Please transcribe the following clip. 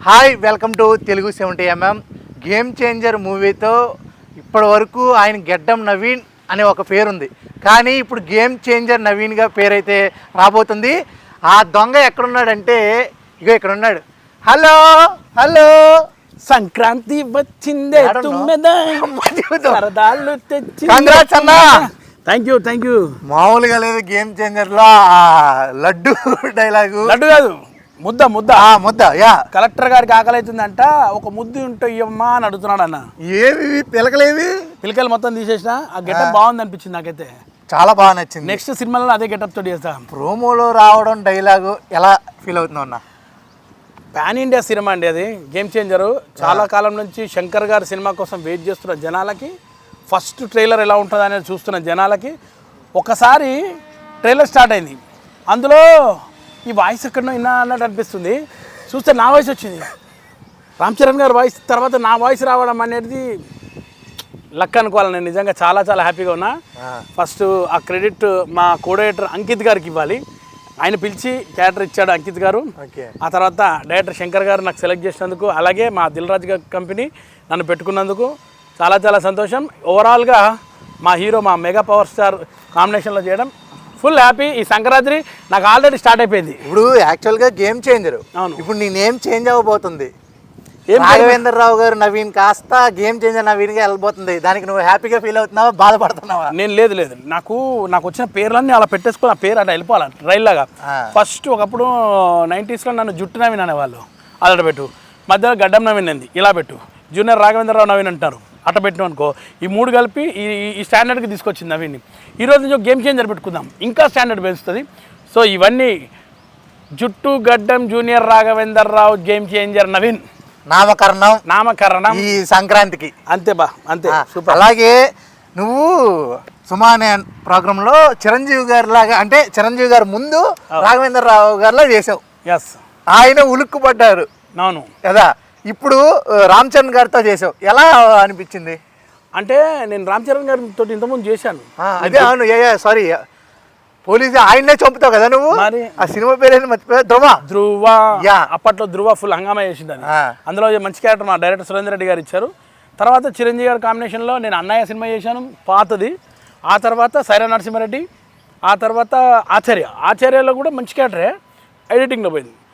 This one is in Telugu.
Hi welcome to Telugu seventy MM game changer మూవీతో ఇప్పటి వరకు ఆయన గెడ్డం నవీన్ అనే ఒక పేరుంది. కానీ ఇప్పుడు గేమ్ చేంజర్ నవీన్గా పేరైతే రాబోతుంది. ఆ దొంగ ఎక్కడున్నాడంటే ఇగో ఇక్కడ ఉన్నాడు హలో హలో. సంక్రాంతి వచ్చిందే. తుమ్మెద. సరదాలు తెచ్చి అన్నా. థ్యాంక్ యూ థ్యాంక్ యూ మామూలుగా లేదు గేమ్ చేంజర్లో లడ్డు డైలాగు. లడ్డు కాదు. ముద్ద ముద్ద. ఆ ముద్ద యా. కలెక్టర్ గారికి ఆకలి అవుతుందంట ఒక ముద్దు ఉంటే ఇవ్వమ్మా అని అడుగుతున్నాడు అన్న. ఏవి? పిలకలేవి పిల్లకాయలు మొత్తం తీసేసిన ఆ గెటప్ బాగుంది అనిపించింది నాకైతే. చాలా బాగా నచ్చింది. నెక్స్ట్ సినిమాలో అదే గెటప్ తోటి చేస్తా. ప్రోమోలో రావడం డైలాగు ఎలా ఫీల్ అవుతున్నావు అన్న? పాన్ ఇండియా సినిమా అండి అది. గేమ్ చేంజరు చాలా కాలం నుంచి శంకర్ గారి సినిమా కోసం వెయిట్ చేస్తున్న జనాలకి ఫస్ట్ ట్రైలర్ ఎలా ఉంటుంది అనేది చూస్తున్న జనాలకి ఒకసారి ట్రైలర్ స్టార్ట్ అయింది. అందులో ఈ వాయిస్ ఎక్కడో విన్నా అన్నట్టు అనిపిస్తుంది. చూస్తే నా వాయిస్ వచ్చింది. రామ్ చరణ్ గారి వాయిస్ తర్వాత నా వాయిస్ రావడం అనేది లక్ అనుకోవాలి నేను. నిజంగా చాలా చాలా హ్యాపీగా ఉన్నా. ఫస్ట్ ఆ క్రెడిట్ మా కోడేటర్ అంకిత్ గారికి ఇవ్వాలి. ఆయన పిలిచి క్యారెక్టర్ ఇచ్చాడు అంకిత్ గారు. ఆ తర్వాత డైరెక్టర్ శంకర్ గారు నాకు సెలెక్ట్ చేసినందుకు అలాగే మా దిల్ రాజు గారి కంపెనీ నన్ను పెట్టుకున్నందుకు చాలా చాలా సంతోషం. ఓవరాల్గా మా హీరో మా మెగా పవర్ స్టార్ కాంబినేషన్లో చేయడం ఫుల్ హ్యాపీ ఈ సంక్రాంతి నాకు ఆల్రెడీ స్టార్ట్ అయిపోయింది. ఇప్పుడు యాక్చువల్గా గేమ్ చేంజర్. అవును. ఇప్పుడు నీ నేమ్ చేంజ్ అవ్వబోతుంది. ఏం రాఘవేంద్ర రావు గారు నవీన్ కాస్త గేమ్ చేంజర్ నవీన్గా వెళ్ళబోతుంది. దానికి నువ్వు హ్యాపీగా ఫీల్ అవుతున్నావా బాధపడుతున్నావా? నేను లేదు లేదు. నాకు నాకు వచ్చిన పేర్లన్నీ అలా పెట్టేసుకుని ఆ పేరు అట్లా వెళ్ళిపోవాలి రైల్ లాగా. ఫస్ట్ ఒకప్పుడు నైంటీస్లో నన్ను జుట్టు నవీన్ అనేవాళ్ళు. అలా పెట్టు. మధ్యలో గడ్డం నవీన్ అంది ఇలా పెట్టు. జూనియర్ రాఘవేంద్రరావు నవీన్ అంటారు. అట్ట పెట్టినాం అనుకో ఈ మూడు కలిపి ఈ ఈ స్టాండర్డ్కి తీసుకొచ్చింది నవీన్ని ఈరోజు నుంచి గేమ్ చేంజర్ పెట్టుకుందాం. ఇంకా స్టాండర్డ్ పెంచుతుంది. సో ఇవన్నీ జుట్టు గడ్డం junior Raghavender Rao game changer Naveen. నామకరణం. నామకరణం. ఈ సంక్రాంతికి. అంతే బా అంతే. సూపర్. అలాగే నువ్వు సుమా అనే ప్రోగ్రాంలో చిరంజీవి గారి లాగా అంటే చిరంజీవి గారు ముందు రాఘవేంద్ర రావు గారిలో చేసావు ఎస్ ఆయన ఉలుక్కుపడ్డారు. అవును. కదా? ఇప్పుడు రామ్ చరణ్ గారితో చేసావు. ఎలా అనిపించింది? అంటే నేను రామ్ చరణ్ గారితో ఇంతకుముందు చేశాను. అదే అవును. ఏ సారీ. పోలీసు ఆయన్నే చంపుతావు కదా నువ్వు? ఆ సినిమా పేరు మర్చిపోయా ధ్రువ. ధ్రువ. యా. అప్పట్లో ధ్రువ ఫుల్ హంగామా చేసింది అది ఆ. అందులో మంచి క్యారెక్టర్ మా డైరెక్టర్ సురేందర్ రెడ్డి గారు ఇచ్చారు. తర్వాత చిరంజీవి గారి కాంబినేషన్లో నేను అన్నయ్య సినిమా చేశాను పాతది. ఆ తర్వాత సైరా నరసింహారెడ్డి ఆ తర్వాత ఆచార్య. ఆచార్యలో కూడా మంచి క్యారెక్టరే ఎడిటింగ్లో పోయింది.